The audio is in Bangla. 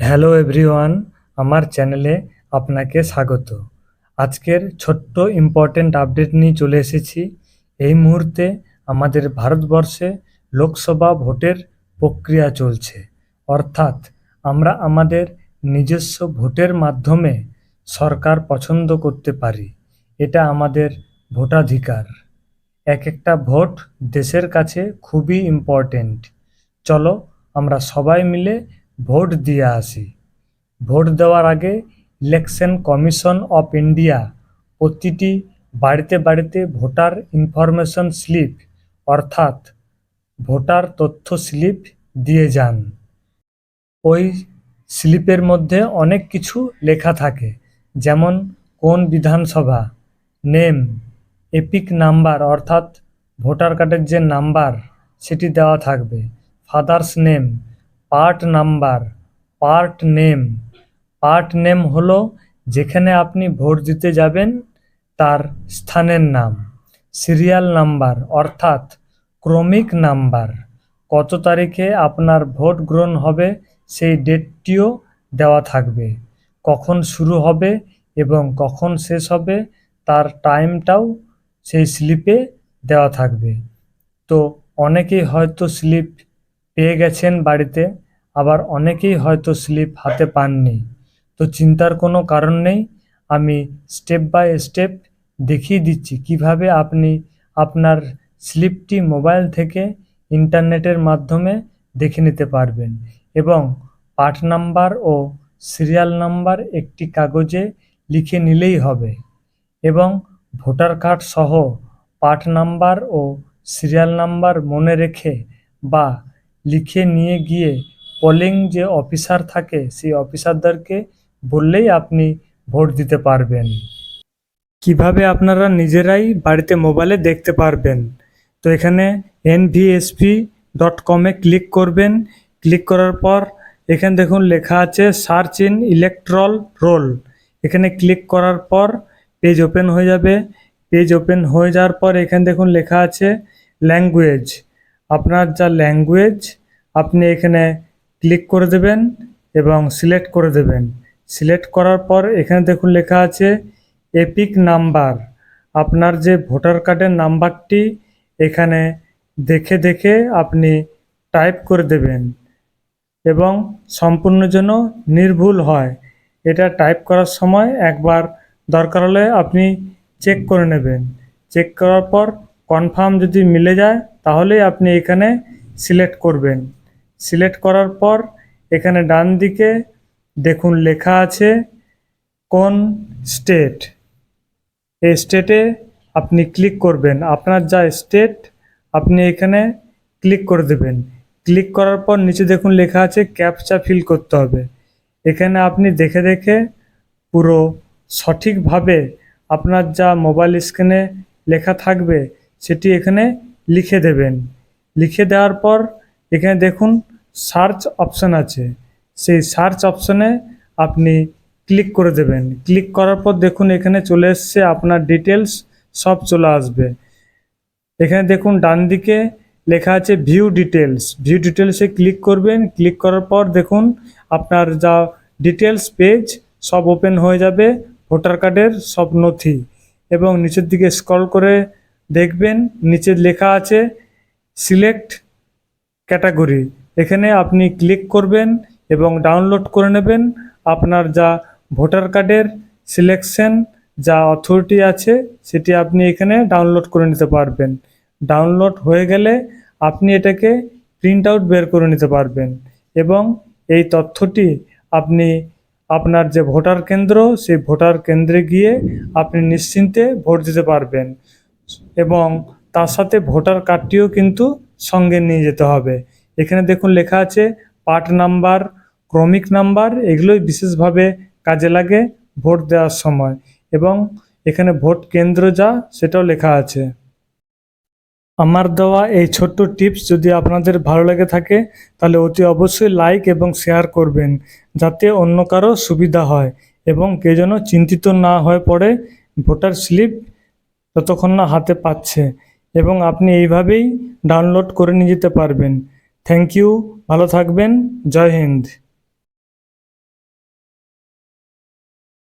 হ্যালো এভরিওয়ান, আমার চ্যানেলে আপনাকে স্বাগত। আজকের ছোট্ট ইম্পর্ট্যান্ট আপডেট নিয়ে চলে এসেছি। এই মুহূর্তে আমাদের ভারতবর্ষে লোকসভা ভোটের প্রক্রিয়া চলছে। অর্থাৎ আমরা আমাদের নিজস্ব ভোটের মাধ্যমে সরকার পছন্দ করতে পারি। এটা আমাদের ভোটাধিকার। এক একটা ভোট দেশের কাছে খুবই ইম্পর্ট্যান্ট চলো আমরা সবাই মিলে ভোট দিয়ে আসি। ভোট দেওয়ার আগে ইলেকশন কমিশন অফ ইন্ডিয়া প্রতিটি বাড়িতে বাড়িতে ভোটার ইনফরমেশন স্লিপ, অর্থাৎ ভোটার তথ্য স্লিপ দিয়ে যান। ওই স্লিপের মধ্যে অনেক কিছু লেখা থাকে, যেমন কোন বিধানসভা, নেম, এপিক নাম্বার, অর্থাৎ ভোটার কার্ডের যে নাম্বার, সেটি দেওয়া থাকবে। Father's name part number, part name. Part name হলো যেখানে আপনি ভোট দিতে যাবেন, তার স্থানের নাম। সিরিয়াল নাম্বার, অর্থাৎ ক্রমিক নাম্বার। কত তারিখে আপনার ভোট গ্রহণ হবে সেই ডেটটিও দেওয়া থাকবে। কখন শুরু হবে এবং কখন শেষ হবে তার টাইমটাও সেই স্লিপে দেওয়া থাকবে। তো অনেকেই হয়তো স্লিপ পেয়ে গেছেন বাড়িতে, আবার অনেকেই হয়তো স্লিপ হাতে পাননি। তো চিন্তার কোনো কারণ নেই, আমি স্টেপ বাই স্টেপ দেখিয়ে দিচ্ছি কীভাবে আপনি আপনার স্লিপটি মোবাইল থেকে ইন্টারনেটের মাধ্যমে দেখে নিতে পারবেন এবং পার্ট নাম্বার ও সিরিয়াল নাম্বার একটি কাগজে লিখে নিলেই হবে এবং ভোটার কার্ড সহ পার্ট নাম্বার ও সিরিয়াল নাম্বার মনে রেখে বা লিখে নিয়ে গিয়ে পোলিং যে অফিসার থাকে, সেই অফিসারদেরকে বললেই আপনি ভোট দিতে পারবেন। কীভাবে আপনারা নিজেরাই বাড়িতে মোবাইলে দেখতে পারবেন? তো এখানে এনভিএসপি ডট কমে ক্লিক করবেন। ক্লিক করার পর এখানে দেখুন লেখা আছে সার্চ ইন ইলেকট্রল রোল এখানে ক্লিক করার পর পেজ ওপেন হয়ে যাবে। পেজ ওপেন হয়ে যাওয়ার পর এখানে দেখুন লেখা আছে ল্যাঙ্গুয়েজ আপনার যা ল্যাঙ্গুয়েজ আপনি এখানে ক্লিক করে দেবেন এবং সিলেক্ট করে দেবেন। সিলেক্ট করার পর এখানে দেখুন লেখা আছে এপিক নাম্বার আপনার যে ভোটার কার্ডের নাম্বারটি এখানে দেখে দেখে আপনি টাইপ করে দেবেন এবং সম্পূর্ণ যেন নির্ভুল হয়। এটা টাইপ করার সময় একবার দরকার হলে আপনি চেক করে নেবেন। চেক করার পর কনফার্ম যদি মিলে যায় তাহলেই আপনি এখানে সিলেক্ট করবেন। সিলেক্ট করার পর এখানে ডান দিকে দেখুন লেখা আছে কোন স্টেট। এই স্টেটে আপনি ক্লিক করবেন। আপনার যা স্টেট, আপনি এখানে ক্লিক করে দেবেন। ক্লিক করার পর নিচে দেখুন লেখা আছে ক্যাপচা ফিল করতে হবে। এখানে আপনি দেখে দেখে পুরো সঠিকভাবে আপনার যা মোবাইল স্ক্রিনে লেখা থাকবে, সেটি এখানে লিখে দেবেন। লিখে দেওয়ার পর এখানে দেখুন সার্চ অপশান আছে। সেই সার্চ অপশানে আপনি ক্লিক করে দেবেন। ক্লিক করার পর দেখুন এখানে চলে এসছে, আপনার ডিটেলস সব চলে আসবে। এখানে দেখুন ডান দিকে লেখা আছে ভিউ ডিটেলস ভিউ ডিটেলসে ক্লিক করবেন। ক্লিক করার পর দেখুন আপনার যা ডিটেলস পেজ সব ওপেন হয়ে যাবে। ভোটার কার্ডের সব নথি। এবং নিচের দিকে স্ক্রল করে দেখবেন, নিচে লেখা আছে সিলেক্ট ক্যাটাগরি এখানে আপনি ক্লিক করবেন এবং ডাউনলোড করে নেবেন আপনার যা ভোটার কার্ডের সিলেকশন যা অথরিটি আছে, সেটি আপনি এখানে ডাউনলোড করে নিতে পারবেন। ডাউনলোড হয়ে গেলে আপনি এটাকে প্রিন্ট আউট বের করে নিতে পারবেন এবং এই তথ্যটি আপনি আপনার যে ভোটার কেন্দ্র, সেই ভোটার কেন্দ্রে গিয়ে আপনি নিশ্চিন্তে ভোট দিতে পারবেন। এবং তার সাথে ভোটার কার্ডটিও কিন্তু সঙ্গে নিয়ে যেতে হবে। এখানে দেখুন লেখা আছে, পার্ট নাম্বার, ক্রমিক নাম্বার, এগুলোই বিশেষভাবে কাজে লাগে ভোট দেওয়ার সময়। এবং এখানে ভোট কেন্দ্র যা, সেটাও লেখা আছে। আমার দেওয়া এই ছোট্ট টিপস যদি আপনাদের ভালো লেগে থাকে, তাহলে অতি অবশ্যই লাইক এবং শেয়ার করবেন, যাতে অন্য কারও সুবিধা হয় এবং কেউ যেন চিন্তিত না হয়ে পড়ে ভোটার স্লিপ যতক্ষণ না হাতে পাচ্ছে এবং আপনি এইভাবেই ডাউনলোড করে নিয়ে যেতে পারবেন। থ্যাংক ইউ ভালো থাকবেন, জয় হিন্দ।